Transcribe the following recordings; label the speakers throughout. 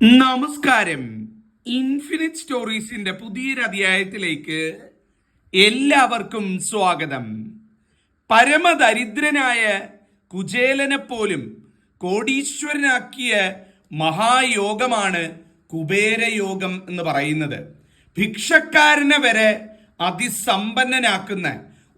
Speaker 1: നമസ്കാരം. ഇൻഫിനിറ്റ് സ്റ്റോറീസിന്റെ പുതിയൊരു അധ്യായത്തിലേക്ക് എല്ലാവർക്കും സ്വാഗതം. പരമദരിദ്രനായ കുചേലനെ പോലും കോടീശ്വരനാക്കിയ മഹായോഗമാണ് കുബേരയോഗം എന്ന് പറയുന്നത്. ഭിക്ഷക്കാരനെ വരെ അതിസമ്പന്നനാക്കുന്ന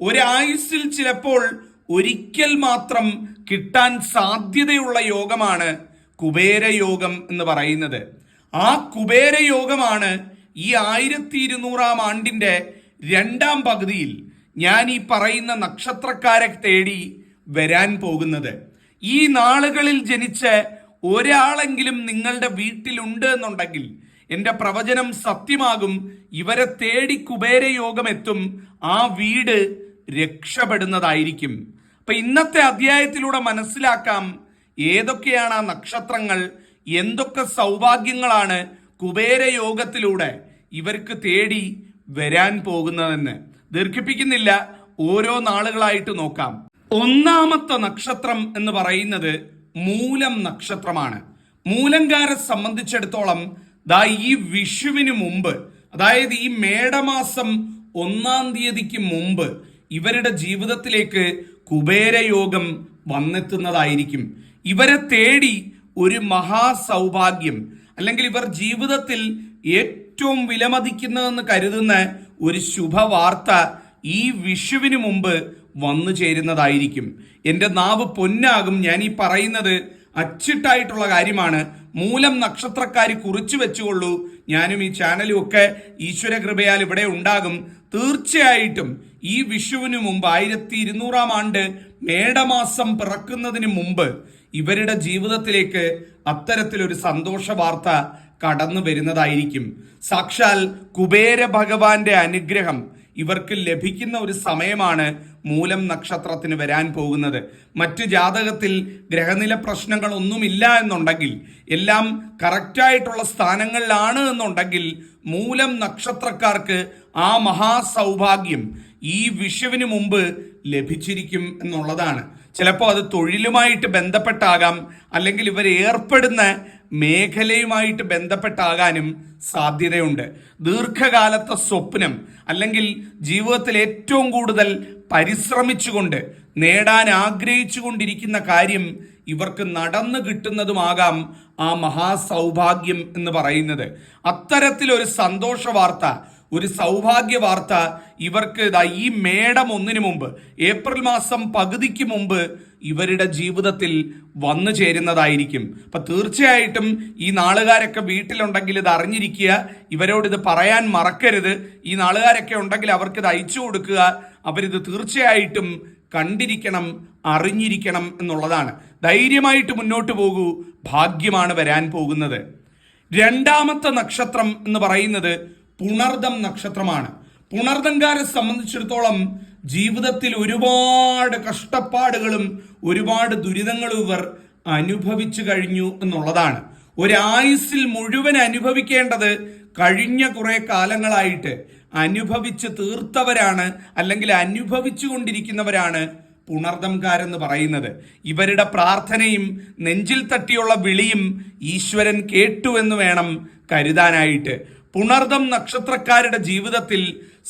Speaker 1: ഒരായുസ്സിൽ ചിലപ്പോൾ ഒരിക്കൽ മാത്രം കിട്ടാൻ സാധ്യതയുള്ള യോഗമാണ് കുബേരയോഗം എന്ന് പറയുന്നത്. ആ കുബേരയോഗമാണ് ഈ ആയിരത്തി ഇരുന്നൂറാം ആണ്ടിന്റെ രണ്ടാം പകുതിയിൽ ഞാൻ ഈ പറയുന്ന നക്ഷത്രക്കാരെ തേടി വരാൻ പോകുന്നത്. ഈ നാളുകളിൽ ജനിച്ച് ഒരാളെങ്കിലും നിങ്ങളുടെ വീട്ടിലുണ്ട് എന്നുണ്ടെങ്കിൽ എന്റെ പ്രവചനം സത്യമാകും. ഇവരെ തേടി കുബേരയോഗം എത്തും. ആ വീട് രക്ഷപ്പെടുന്നതായിരിക്കും. അപ്പൊ ഇന്നത്തെ അധ്യായത്തിലൂടെ മനസ്സിലാക്കാം ഏതൊക്കെയാണ് ആ നക്ഷത്രങ്ങൾ? എന്തൊക്കെ സൗഭാഗ്യങ്ങളാണ് കുബേര യോഗത്തിലൂടെ ഇവർക്ക് തേടി വരാൻ പോകുന്നതെന്ന് ദീർഘിപ്പിക്കുന്നില്ല. ഓരോ നാളുകളായിട്ട് നോക്കാം. ഒന്നാമത്തെ നക്ഷത്രം എന്ന് പറയുന്നത് മൂലം നക്ഷത്രമാണ്. മൂലങ്കാരെ സംബന്ധിച്ചിടത്തോളം ദാ ഈ വിഷുവിന് മുമ്പ് അതായത് ഈ മേടമാസം ഒന്നാം തീയതിക്ക് മുമ്പ് ഇവരുടെ ജീവിതത്തിലേക്ക് കുബേരയോഗം വന്നെത്തുന്നതായിരിക്കും. ഇവരെ തേടി ഒരു മഹാസൗഭാഗ്യം അല്ലെങ്കിൽ ഇവർ ജീവിതത്തിൽ ഏറ്റവും വിലമതിക്കുന്നതെന്ന് കരുതുന്ന ഒരു ശുഭവാർത്ത ഈ വിഷുവിന് മുമ്പ് വന്നു ചേരുന്നതായിരിക്കും. എന്റെ നാവ് പൊന്നാകും. ഞാൻ ഈ പറയുന്നത് അച്ചിട്ടായിട്ടുള്ള കാര്യമാണ്. മൂലം നക്ഷത്രക്കാർ കുറിച്ചു വെച്ചുകൊള്ളൂ. ഞാനും ഈ ചാനലും ഒക്കെ ഈശ്വര കൃപയാൽ ഇവിടെ ഉണ്ടാകും. തീർച്ചയായിട്ടും ഈ വിഷുവിന് മുമ്പ് ആയിരത്തി ഇരുന്നൂറാം ആണ്ട് മേടമാസം പിറക്കുന്നതിന് മുമ്പ് ഇവരുടെ ജീവിതത്തിലേക്ക് അത്തരത്തിലൊരു സന്തോഷ വാർത്ത കടന്നു വരുന്നതായിരിക്കും. സാക്ഷാൽ കുബേര ഭഗവാന്റെ അനുഗ്രഹം ഇവർക്ക് ലഭിക്കുന്ന ഒരു സമയമാണ് മൂലം നക്ഷത്രത്തിന് വരാൻ പോകുന്നത്. മറ്റ് ജാതകത്തിൽ ഗ്രഹനില പ്രശ്നങ്ങളൊന്നുമില്ല എന്നുണ്ടെങ്കിൽ എല്ലാം കറക്റ്റായിട്ടുള്ള സ്ഥാനങ്ങളിലാണ് എന്നുണ്ടെങ്കിൽ മൂലം നക്ഷത്രക്കാർക്ക് ആ മഹാസൗഭാഗ്യം ഈ വിഷുവിന് മുമ്പ് ലഭിച്ചിരിക്കും എന്നുള്ളതാണ്. ചിലപ്പോൾ അത് തൊഴിലുമായിട്ട് ബന്ധപ്പെട്ടാകാം അല്ലെങ്കിൽ ഇവർ ഏർപ്പെടുന്ന മേഖലയുമായിട്ട് ബന്ധപ്പെട്ടാകാനും സാധ്യതയുണ്ട്. ദീർഘകാലത്തെ സ്വപ്നം അല്ലെങ്കിൽ ജീവിതത്തിൽ ഏറ്റവും കൂടുതൽ പരിശ്രമിച്ചുകൊണ്ട് നേടാൻ ആഗ്രഹിച്ചു കൊണ്ടിരിക്കുന്ന കാര്യം ഇവർക്ക് നടന്നു കിട്ടുന്നതുമാകാം ആ മഹാസൗഭാഗ്യം എന്ന് പറയുന്നത്. അത്തരത്തിലൊരു സന്തോഷ വാർത്ത ഒരു സൗഭാഗ്യ വാർത്ത ഇവർക്ക് ഇതാ ഈ മേടം ഒന്നിനു മുമ്പ് ഏപ്രിൽ മാസം പകുതിക്ക് മുമ്പ് ഇവരുടെ ജീവിതത്തിൽ വന്നു ചേരുന്നതായിരിക്കും. അപ്പൊ തീർച്ചയായിട്ടും ഈ നാളുകാരൊക്കെ വീട്ടിലുണ്ടെങ്കിൽ ഇത് അറിഞ്ഞിരിക്കുക ഇവരോട് ഇത് പറയാൻ മറക്കരുത്. ഈ നാളുകാരൊക്കെ ഉണ്ടെങ്കിൽ അവർക്ക് ഇത് അയച്ചു കൊടുക്കുക. അവരിത് തീർച്ചയായിട്ടും കണ്ടിരിക്കണം അറിഞ്ഞിരിക്കണം എന്നുള്ളതാണ്. ധൈര്യമായിട്ട് മുന്നോട്ട് പോകൂ ഭാഗ്യമാണ് വരാൻ പോകുന്നത്. രണ്ടാമത്തെ നക്ഷത്രം എന്ന് പറയുന്നത് പുണർദം നക്ഷത്രമാണ്. പുണർദംകാരെ സംബന്ധിച്ചിടത്തോളം ജീവിതത്തിൽ ഒരുപാട് കഷ്ടപ്പാടുകളും ഒരുപാട് ദുരിതങ്ങളും ഇവർ അനുഭവിച്ചു കഴിഞ്ഞു എന്നുള്ളതാണ്. ഒരായുസിൽ മുഴുവൻ അനുഭവിക്കേണ്ടത് കഴിഞ്ഞ കുറെ കാലങ്ങളായിട്ട് അനുഭവിച്ച് തീർത്തവരാണ് അല്ലെങ്കിൽ അനുഭവിച്ചു കൊണ്ടിരിക്കുന്നവരാണ് പുണർദംകാരെന്ന് പറയുന്നത്. ഇവരുടെ പ്രാർത്ഥനയും നെഞ്ചിൽ തട്ടിയുള്ള വിളിയും ഈശ്വരൻ കേട്ടു എന്ന് വേണം കരുതാനായിട്ട്. പുണർദം നക്ഷത്രക്കാരുടെ ജീവിതത്തിൽ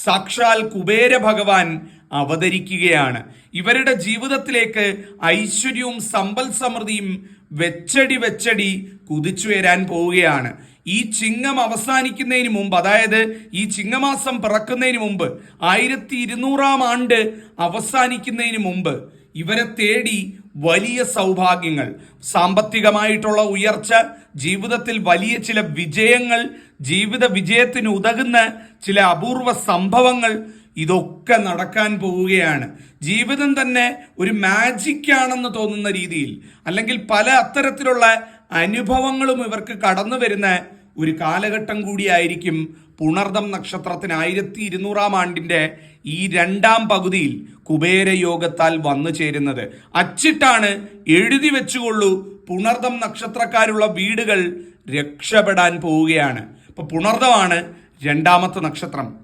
Speaker 1: സാക്ഷാൽ കുബേര ഭഗവാൻ അവതരിക്കുകയാണ്. ഇവരുടെ ജീവിതത്തിലേക്ക് ഐശ്വര്യവും സമ്പൽ സമൃദ്ധിയും വെച്ചടി വെച്ചടി കുതിച്ചുയരാൻ പോവുകയാണ്. ഈ ചിങ്ങം അവസാനിക്കുന്നതിന് മുമ്പ് അതായത് ഈ ചിങ്ങമാസം പിറക്കുന്നതിന് മുമ്പ് ആയിരത്തി ഇരുന്നൂറാം ആണ്ട് അവസാനിക്കുന്നതിന് മുമ്പ് ഇവരെ തേടി വലിയ സൗഭാഗ്യങ്ങൾ സാമ്പത്തികമായിട്ടുള്ള ഉയർച്ച ജീവിതത്തിൽ വലിയ ചില വിജയങ്ങൾ ജീവിത വിജയത്തിന് ഉതകുന്ന ചില അപൂർവ സംഭവങ്ങൾ ഇതൊക്കെ നടക്കാൻ പോവുകയാണ്. ജീവിതം തന്നെ ഒരു മാജിക്കാണെന്ന് തോന്നുന്ന രീതിയിൽ അല്ലെങ്കിൽ പല അത്തരത്തിലുള്ള അനുഭവങ്ങളും ഇവർക്ക് കടന്നു വരുന്ന ഒരു കാലഘട്ടം കൂടിയായിരിക്കും പുണർദം നക്ഷത്രത്തിന് ആയിരത്തി ഇരുന്നൂറാം ആണ്ടിന്റെ ഈ രണ്ടാം പകുതിയിൽ കുബേരയോഗത്താൽ വന്നു ചേരുന്നത്. അച്ചിട്ടാണ് എഴുതി വെച്ചുകൊള്ളൂ പുണർദം നക്ഷത്രക്കാരുള്ള വീടുകൾ രക്ഷപ്പെടാൻ പോവുകയാണ്. അപ്പൊ പുണർദമാണ് രണ്ടാമത്തെ നക്ഷത്രം.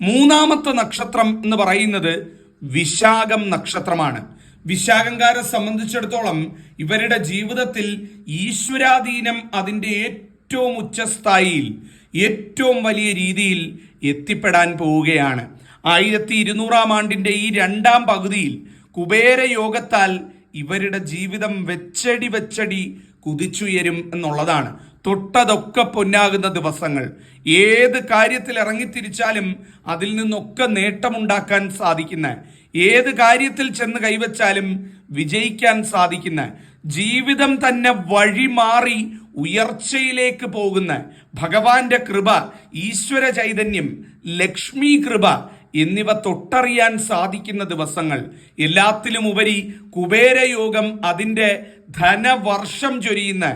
Speaker 1: മൂന്നാമത്തെ നക്ഷത്രം എന്ന് പറയുന്നത് വിശാഖം നക്ഷത്രമാണ്. വിശാഖങ്കാരെ സംബന്ധിച്ചിടത്തോളം ഇവരുടെ ജീവിതത്തിൽ ഈശ്വരാധീനം അതിന്റെ ഏറ്റവും ഉച്ചസ്ഥായിയിൽ ഏറ്റവും വലിയ രീതിയിൽ എത്തിപ്പെടാൻ പോവുകയാണ്. ആയിരത്തി ഇരുന്നൂറാം ആണ്ടിന്റെ ഈ രണ്ടാം പകുതിയിൽ കുബേര യോഗത്താൽ ഇവരുടെ ജീവിതം വെച്ചടി വെച്ചടി കുതിച്ചുയരും എന്നുള്ളതാണ്. തൊട്ടതൊക്കെ പൊന്നാകുന്ന ദിവസങ്ങൾ. ഏത് കാര്യത്തിൽ ഇറങ്ങിത്തിരിച്ചാലും അതിൽ നിന്നൊക്കെ നേട്ടമുണ്ടാക്കാൻ സാധിക്കുന്ന ഏത് കാര്യത്തിൽ ചെന്ന് കൈവച്ചാലും വിജയിക്കാൻ സാധിക്കുന്ന ജീവിതം തന്നെ വഴിമാറി ഉയർച്ചയിലേക്ക് പോകുന്ന ഭഗവാന്റെ കൃപ ഈശ്വര ചൈതന്യം ലക്ഷ്മി കൃപ എന്നിവ തൊട്ടറിയാൻ സാധിക്കുന്ന ദിവസങ്ങൾ. എല്ലാത്തിലും ഉപരി കുബേരയോഗം അതിന്റെ ധനവർഷം ചൊരിയുന്ന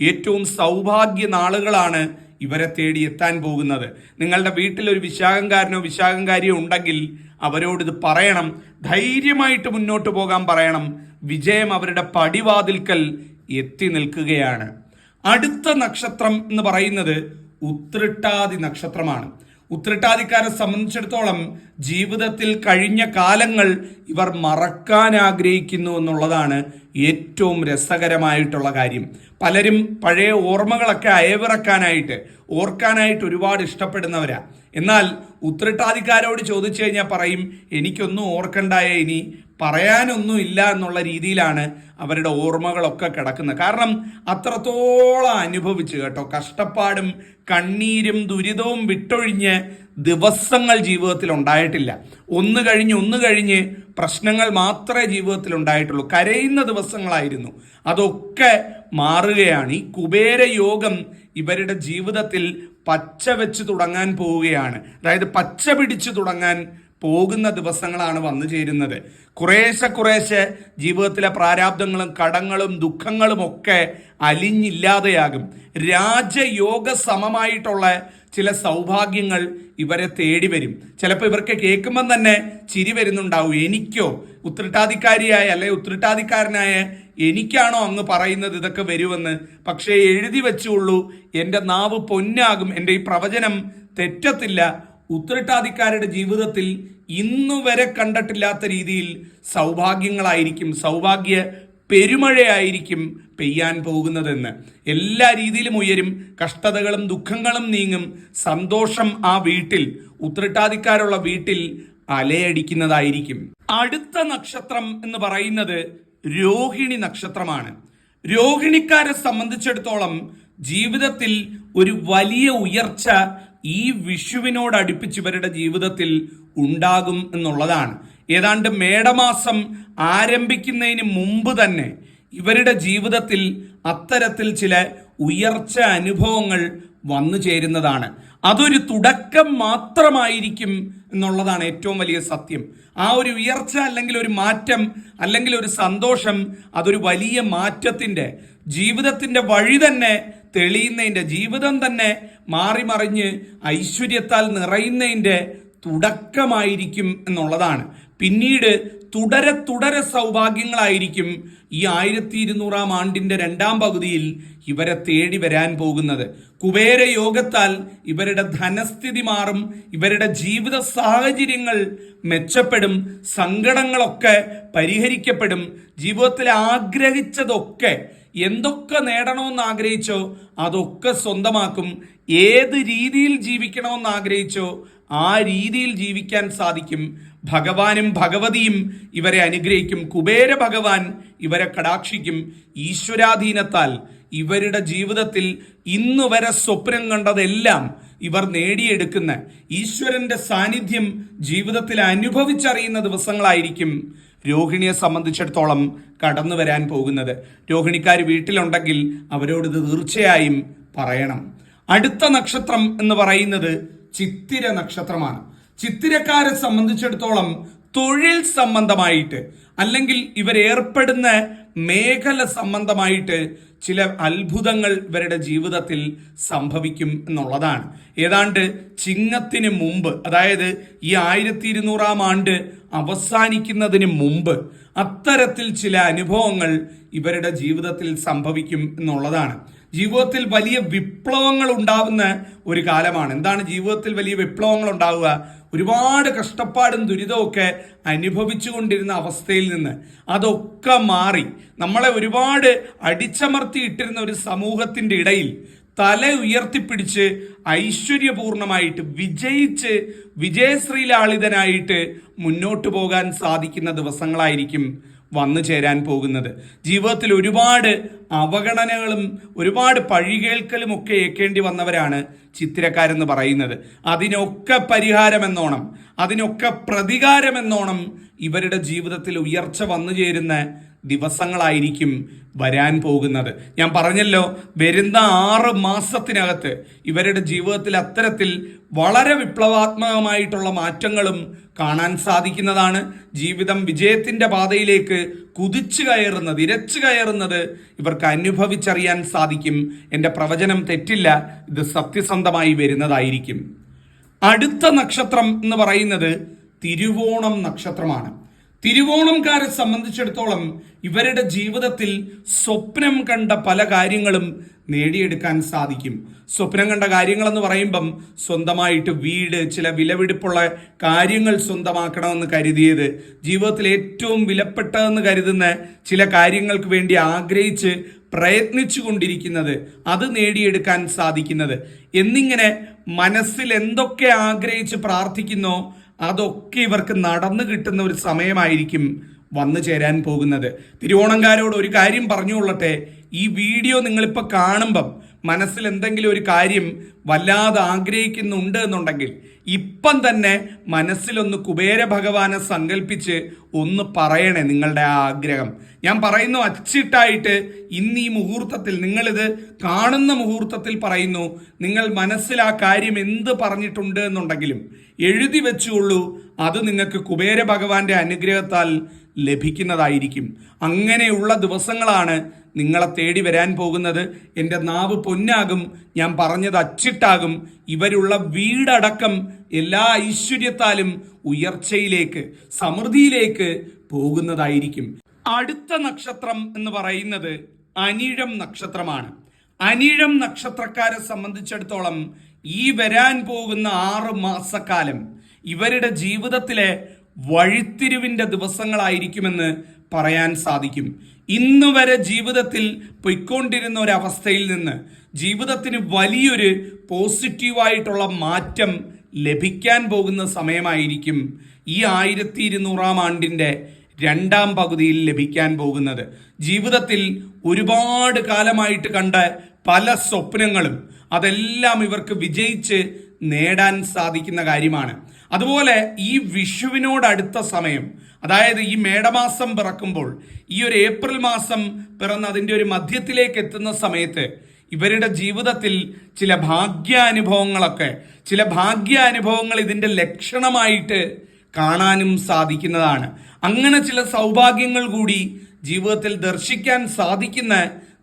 Speaker 1: ഏറ്റവും സൗഭാഗ്യ നാളുകളാണ് ഇവരെ തേടി എത്താൻ പോകുന്നത്. നിങ്ങളുടെ വീട്ടിൽ ഒരു വിശാഖംകാരനോ വിശാഖംകാരിയോ ഉണ്ടെങ്കിൽ അവരോട് ഇത് പറയണം. ധൈര്യമായിട്ട് മുന്നോട്ട് പോകാൻ പറയണം. വിജയം അവരുടെ പടിവാതിൽക്കൽ എത്തി നിൽക്കുകയാണ്. അടുത്ത നക്ഷത്രം എന്ന് പറയുന്നത് ഉത്രട്ടാതി നക്ഷത്രമാണ്. ഉത്രട്ടാതിക്കാരെ സംബന്ധിച്ചിടത്തോളം ജീവിതത്തിൽ കഴിഞ്ഞ കാലങ്ങൾ ഇവർ മറക്കാൻ ആഗ്രഹിക്കുന്നു എന്നുള്ളതാണ് ഏറ്റവും രസകരമായിട്ടുള്ള കാര്യം. പലരും പഴയ ഓർമ്മകളൊക്കെ അയവിറക്കാനായിട്ട് ഓർക്കാനായിട്ട് ഒരുപാട് ഇഷ്ടപ്പെടുന്നവരാ. എന്നാൽ ഉത്രട്ടാധികാരോട് ചോദിച്ചു കഴിഞ്ഞാൽ പറയും എനിക്കൊന്നും ഓർക്കണ്ടായ ഇനി. പറയാനൊന്നും ഇല്ല എന്നുള്ള രീതിയിലാണ് അവരുടെ ഓർമ്മകളൊക്കെ കിടക്കുന്നത്. കാരണം അത്രത്തോളം അനുഭവിച്ചു കേട്ടോ കഷ്ടപ്പാടും കണ്ണീരും ദുരിതവും വിട്ടൊഴിഞ്ഞ് ദിവസങ്ങൾ ജീവിതത്തിൽ ഉണ്ടായിട്ടില്ല. ഒന്ന് കഴിഞ്ഞ് ഒന്ന് കഴിഞ്ഞ് പ്രശ്നങ്ങൾ മാത്രമേ ജീവിതത്തിൽ ഉണ്ടായിട്ടുള്ളൂ. കരയുന്ന ദിവസങ്ങളായിരുന്നു. അതൊക്കെ മാറുകയാണ്. ഈ കുബേര യോഗം ഇവരുടെ ജീവിതത്തിൽ പച്ച വെച്ച് തുടങ്ങാൻ പോവുകയാണ്. അതായത് പച്ച പിടിച്ചു തുടങ്ങാൻ പോകുന്ന ദിവസങ്ങളാണ് വന്നു ചേരുന്നത്. കുറേശ്ശെ കുറേശ്ശെ ജീവിതത്തിലെ പ്രാരാബ്ദങ്ങളും കടങ്ങളും ദുഃഖങ്ങളും ഒക്കെ അലിഞ്ഞില്ലാതെയാകും. രാജയോഗ സമമായിട്ടുള്ള ചില സൗഭാഗ്യങ്ങൾ ഇവരെ തേടി വരും. ചിലപ്പോൾ ഇവർക്ക് കേൾക്കുമ്പം തന്നെ ചിരി വരുന്നുണ്ടാവും. എനിക്കോ? ഉത്രട്ടാധികാരിയായ അല്ലെ ഉത്രട്ടാധികാരനായ എനിക്കാണോ അങ്ങ് പറയുന്നത് ഇതൊക്കെ വരുമെന്ന്? പക്ഷേ എഴുതി വെച്ചുള്ളൂ എന്റെ നാവ് പൊന്നാകും എന്റെ ഈ പ്രവചനം തെറ്റത്തില്ല. ഉത്രട്ടാധിക്കാരുടെ ജീവിതത്തിൽ ഇന്നു വരെ കണ്ടിട്ടില്ലാത്ത രീതിയിൽ സൗഭാഗ്യങ്ങളായിരിക്കും സൗഭാഗ്യ പെരുമഴയായിരിക്കും പെയ്യാൻ പോകുന്നതെന്ന്. എല്ലാ രീതിയിലും ഉയരും കഷ്ടതകളും ദുഃഖങ്ങളും നീങ്ങും. സന്തോഷം ആ വീട്ടിൽ ഉത്തരട്ടാധികാരുള്ള വീട്ടിൽ അലയടിക്കുന്നതായിരിക്കും. അടുത്ത നക്ഷത്രം എന്ന് പറയുന്നത് രോഹിണി നക്ഷത്രമാണ്. രോഹിണിക്കാരെ സംബന്ധിച്ചിടത്തോളം ജീവിതത്തിൽ ഒരു വലിയ ഉയർച്ച ഈ വിഷുവിനോട് അടുപ്പിച്ച് ഇവരുടെ ജീവിതത്തിൽ ഉണ്ടാകും എന്നുള്ളതാണ്. ഏതാണ്ട് മേടമാസം ആരംഭിക്കുന്നതിന് മുമ്പ് തന്നെ ഇവരുടെ ജീവിതത്തിൽ അത്തരത്തിൽ ചില ഉയർച്ച അനുഭവങ്ങൾ വന്നു ചേരുന്നതാണ്. അതൊരു തുടക്കം മാത്രമായിരിക്കും എന്നുള്ളതാണ് ഏറ്റവും വലിയ സത്യം. ആ ഒരു ഉയർച്ച അല്ലെങ്കിൽ ഒരു മാറ്റം അല്ലെങ്കിൽ ഒരു സന്തോഷം അതൊരു വലിയ മാറ്റത്തിന്റെ ജീവിതത്തിന്റെ വഴി തന്നെ തെളിയുന്നതിന്റെ ജീവിതം തന്നെ മാറി മറിഞ്ഞ് ഐശ്വര്യത്താൽ നിറയുന്നതിന്റെ തുടക്കമായിരിക്കും എന്നുള്ളതാണ്. പിന്നീട് തുടരെ തുടരെ സൗഭാഗ്യങ്ങളായിരിക്കും ഈ ആയിരത്തി ഇരുന്നൂറാം ആണ്ടിന്റെ രണ്ടാം പകുതിയിൽ ഇവരെ തേടി വരാൻ പോകുന്നത്. കുബേര യോഗത്താൽ ഇവരുടെ ധനസ്ഥിതി മാറും ഇവരുടെ ജീവിത സാഹചര്യങ്ങൾ മെച്ചപ്പെടും സങ്കടങ്ങളൊക്കെ പരിഹരിക്കപ്പെടും. ജീവിതത്തിൽ ആഗ്രഹിച്ചതൊക്കെ എന്തൊക്കെ നേടണമെന്ന് ആഗ്രഹിച്ചോ അതൊക്കെ സ്വന്തമാക്കും. ഏത് രീതിയിൽ ജീവിക്കണമെന്ന് ആഗ്രഹിച്ചോ ആ രീതിയിൽ ജീവിക്കാൻ സാധിക്കും. ഭഗവാനും ഭഗവതിയും ഇവരെ അനുഗ്രഹിക്കും. കുബേര ഭഗവാൻ ഇവരെ കടാക്ഷിക്കും. ഈശ്വരാധീനത്താൽ ഇവരുടെ ജീവിതത്തിൽ ഇന്നു വരെ സ്വപ്നം കണ്ടതെല്ലാം ഇവർ നേടിയെടുക്കുന്ന. ഈശ്വരന്റെ സാന്നിധ്യം ജീവിതത്തിൽ അനുഭവിച്ചറിയുന്ന ദിവസങ്ങളായിരിക്കും രോഹിണിയെ സംബന്ധിച്ചിടത്തോളം കടന്നു വരാൻ പോകുന്നത്. രോഹിണിക്കാർ വീട്ടിലുണ്ടെങ്കിൽ അവരോട് തീർച്ചയായും പറയണം. അടുത്ത നക്ഷത്രം എന്ന് പറയുന്നത് ചിത്തിര നക്ഷത്രമാണ്. ചിത്തിരക്കാരെ സംബന്ധിച്ചിടത്തോളം തൊഴിൽ സംബന്ധമായിട്ട് അല്ലെങ്കിൽ ഇവരേർപ്പെടുന്ന മേഖല സംബന്ധമായിട്ട് ചില അത്ഭുതങ്ങൾ ഇവരുടെ ജീവിതത്തിൽ സംഭവിക്കും എന്നുള്ളതാണ്. ഏതാണ്ട് ചിങ്ങത്തിന് മുമ്പ് അതായത് ഈ ആയിരത്തി ഇരുന്നൂറാം ആണ്ട് അവസാനിക്കുന്നതിന് മുമ്പ് അത്തരത്തിൽ ചില അനുഭവങ്ങൾ ഇവരുടെ ജീവിതത്തിൽ സംഭവിക്കും എന്നുള്ളതാണ്. ജീവിതത്തിൽ വലിയ വിപ്ലവങ്ങൾ ഉണ്ടാവുന്ന ഒരു കാലമാണ്. എന്താണ് ജീവിതത്തിൽ വലിയ വിപ്ലവങ്ങൾ ഉണ്ടാവുക? ഒരുപാട് കഷ്ടപ്പാടും ദുരിതവും ഒക്കെ അനുഭവിച്ചു കൊണ്ടിരുന്ന അവസ്ഥയിൽ നിന്ന് അതൊക്കെ മാറി. നമ്മളെ ഒരുപാട് അടിച്ചമർത്തിയിട്ടിരുന്ന ഒരു സമൂഹത്തിന്റെ ഇടയിൽ തല ഉയർത്തിപ്പിടിച്ച് ഐശ്വര്യപൂർണമായിട്ട് വിജയിച്ച് വിജയശ്രീലാളിതനായിട്ട് മുന്നോട്ട് പോകാൻ സാധിക്കുന്ന ദിവസങ്ങളായിരിക്കും വന്നു ചേരാൻ പോകുന്നത്. ജീവിതത്തിൽ ഒരുപാട് അവഗണനകളും ഒരുപാട് പഴികേൽക്കലും ഒക്കെ ഏൽക്കേണ്ടി വന്നവരാണ് ചിത്രക്കാരെന്ന് പറയുന്നത്. അതിനൊക്കെ പരിഹാരമെന്നോണം അതിനൊക്കെ പ്രതികാരമെന്നോണം ഇവരുടെ ജീവിതത്തിൽ ഉയർച്ച വന്നു ചേരുന്ന ദിവസങ്ങളായിരിക്കും വരാൻ പോകുന്നത്. ഞാൻ പറഞ്ഞല്ലോ വരുന്ന ആറ് മാസത്തിനകത്ത് ഇവരുടെ ജീവിതത്തിൽ അത്തരത്തിൽ വളരെ വിപ്ലവാത്മകമായിട്ടുള്ള മാറ്റങ്ങളും കാണാൻ സാധിക്കുന്നതാണ്. ജീവിതം വിജയത്തിന്റെ പാതയിലേക്ക് കുതിച്ചു കയറുന്നത് ഇരച്ചു കയറുന്നത് ഇവർക്ക് അനുഭവിച്ചറിയാൻ സാധിക്കും. എന്റെ പ്രവചനം തെറ്റില്ല ഇത് സത്യസന്ധമായി വരുന്നതായിരിക്കും. അടുത്ത നക്ഷത്രം എന്ന് പറയുന്നത് തിരുവോണം നക്ഷത്രമാണ്. തിരുവോണംകാരെ സംബന്ധിച്ചിടത്തോളം ഇവരുടെ ജീവിതത്തിൽ സ്വപ്നം കണ്ട പല കാര്യങ്ങളും നേടിയെടുക്കാൻ സാധിക്കും. സ്വപ്നം കണ്ട കാര്യങ്ങളെന്ന് പറയുമ്പം സ്വന്തമായിട്ട് വീട് ചില വിലപിടിപ്പുള്ള കാര്യങ്ങൾ സ്വന്തമാക്കണമെന്ന് കരുതിയത് ജീവിതത്തിൽ ഏറ്റവും വിലപ്പെട്ടതെന്ന് കരുതുന്ന ചില കാര്യങ്ങൾക്ക് വേണ്ടി ആഗ്രഹിച്ച് പ്രയത്നിച്ചു കൊണ്ടിരിക്കുന്നത് അത് നേടിയെടുക്കാൻ സാധിക്കുന്നത്. എന്നിങ്ങനെ മനസ്സിൽ എന്തൊക്കെ ആഗ്രഹിച്ച് പ്രാർത്ഥിക്കുന്നോ അതൊക്കെ ഇവർക്ക് നടന്നു കിട്ടുന്ന ഒരു സമയമായിരിക്കും വന്നു ചേരാൻ പോകുന്നത്. തിരുവോണംകാരോട് ഒരു കാര്യം പറഞ്ഞുകൊള്ളട്ടെ. ഈ വീഡിയോ നിങ്ങളിപ്പോൾ കാണുമ്പം മനസ്സിൽ എന്തെങ്കിലും ഒരു കാര്യം വല്ലാതെ ആഗ്രഹിക്കുന്നുണ്ട് എന്നുണ്ടെങ്കിൽ ഇപ്പം തന്നെ മനസ്സിലൊന്ന് കുബേര ഭഗവാനെ സങ്കല്പിച്ച് ഒന്ന് പറയണേ നിങ്ങളുടെ ആ ആഗ്രഹം. ഞാൻ പറയുന്നു അച്ചിട്ടായിട്ട് ഇന്ന് ഈ മുഹൂർത്തത്തിൽ നിങ്ങളിത് കാണുന്ന മുഹൂർത്തത്തിൽ പറയുന്നു നിങ്ങൾ മനസ്സിൽ ആ കാര്യം എന്ത് പറഞ്ഞിട്ടുണ്ട് എന്നുണ്ടെങ്കിലും എഴുതി വെച്ചുള്ളൂ അത് നിങ്ങൾക്ക് കുബേര ഭഗവാന്റെ അനുഗ്രഹത്താൽ ലഭിക്കുന്നതായിരിക്കും. അങ്ങനെയുള്ള ദിവസങ്ങളാണ് നിങ്ങളെ തേടി വരാൻ പോകുന്നത് എന്റെ നാവ് പൊന്നാകും ഞാൻ പറഞ്ഞത് അച്ചിട്ടാകും. ഇവരുള്ള വീടടക്കം എല്ലാ ഐശ്വര്യത്താലും ഉയർച്ചയിലേക്ക് സമൃദ്ധിയിലേക്ക് പോകുന്നതായിരിക്കും. അടുത്ത നക്ഷത്രം എന്ന് പറയുന്നത് അനിഴം നക്ഷത്രമാണ്. അനിഴം നക്ഷത്രക്കാരെ സംബന്ധിച്ചിടത്തോളം ഈ വരാൻ പോകുന്ന ആറ് മാസക്കാലം ഇവരുടെ ജീവിതത്തിലെ വഴിത്തിരിവിന്റെ ദിവസങ്ങളായിരിക്കുമെന്ന് പറയാൻ സാധിക്കും. ഇന്ന് വരെ ജീവിതത്തിൽ പൊയ്ക്കൊണ്ടിരുന്ന ഒരു അവസ്ഥയിൽ നിന്ന് ജീവിതത്തിന് വലിയൊരു പോസിറ്റീവായിട്ടുള്ള മാറ്റം ലഭിക്കാൻ പോകുന്ന സമയമായിരിക്കും ഈ ആയിരത്തി ഇരുന്നൂറാം ആണ്ടിന്റെ രണ്ടാം പകുതിയിൽ ലഭിക്കാൻ പോകുന്നത്. ജീവിതത്തിൽ ഒരുപാട് കാലമായിട്ട് കണ്ട പല സ്വപ്നങ്ങളും അതെല്ലാം ഇവർക്ക് വിജയിച്ച് നേടാൻ സാധിക്കുന്ന കാര്യമാണ്. അതുപോലെ ഈ വിഷുവിനോടടുത്ത സമയം അതായത് ഈ മേടമാസം പിറക്കുമ്പോൾ ഈ ഒരു ഏപ്രിൽ മാസം പിറന്ന് അതിന്റെ ഒരു മധ്യത്തിലേക്ക് എത്തുന്ന സമയത്ത് ഇവരുടെ ജീവിതത്തിൽ ചില ഭാഗ്യാനുഭവങ്ങളൊക്കെ ചില ഭാഗ്യാനുഭവങ്ങൾ ഇതിന്റെ ലക്ഷണമായിട്ട് കാണാനും സാധിക്കുന്നതാണ്. അങ്ങനെ ചില സൗഭാഗ്യങ്ങൾ കൂടി ജീവിതത്തിൽ ദർശിക്കാൻ സാധിക്കുന്ന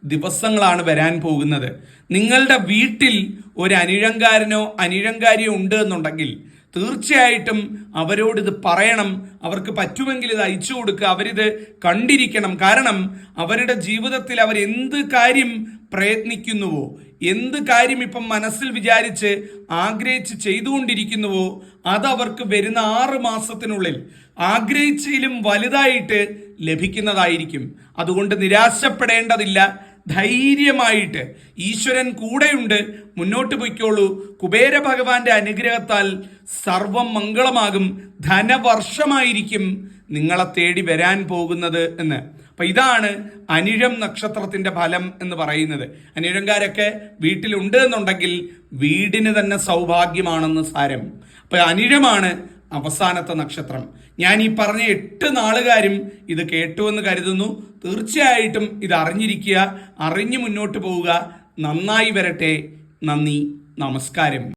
Speaker 1: ദിവസങ്ങളാണ് വരാൻ പോകുന്നത്. നിങ്ങളുടെ വീട്ടിൽ ഒരു അനിഴങ്കാരനോ അനിഴങ്കാരിയോ ഉണ്ട് എന്നുണ്ടെങ്കിൽ തീർച്ചയായിട്ടും അവരോട് ഇത് പറയണം. അവർക്ക് പറ്റുമെങ്കിൽ ഇത് അയച്ചു കൊടുക്കുക. അവരിത് കണ്ടിരിക്കണം. കാരണം അവരുടെ ജീവിതത്തിൽ അവർ എന്ത് കാര്യം പ്രയത്നിക്കുന്നുവോ എന്ത് കാര്യം ഇപ്പം മനസ്സിൽ വിചാരിച്ച് ആഗ്രഹിച്ച് ചെയ്തുകൊണ്ടിരിക്കുന്നുവോ അവർക്ക് വരുന്ന ആറ് മാസത്തിനുള്ളിൽ ആഗ്രഹിച്ചതിലും വലുതായിട്ട് ലഭിക്കുന്നതായിരിക്കും. അതുകൊണ്ട് നിരാശപ്പെടേണ്ടതില്ല. ധൈര്യമായിട്ട് ഈശ്വരൻ കൂടെയുണ്ട്. മുന്നോട്ട് പൊയ്ക്കോളൂ. കുബേര ഭഗവാന്റെ അനുഗ്രഹത്താൽ സർവം മംഗളമാകും. ധനവർഷമായിരിക്കും നിങ്ങളെ തേടി വരാൻ പോകുന്നത് എന്ന്. അപ്പൊ ഇതാണ് അനിഴം നക്ഷത്രത്തിന്റെ ഫലം എന്ന് പറയുന്നത്. അനിഴങ്കാരൊക്കെ വീട്ടിലുണ്ട് എന്നുണ്ടെങ്കിൽ വീടിന് തന്നെ സൗഭാഗ്യമാണെന്ന് സാരം. അപ്പൊ അനിഴമാണ് അവസാനത്തെ നക്ഷത്രം. ഞാൻ ഈ പറഞ്ഞ എട്ട് നാളുകാരും ഇത് കേട്ടുവെന്ന് കരുതുന്നു. തീർച്ചയായിട്ടും ഇത് അറിഞ്ഞിരിക്കുക അറിഞ്ഞു മുന്നോട്ട് പോവുക. നന്നായി വരട്ടെ. നന്ദി. നമസ്കാരം.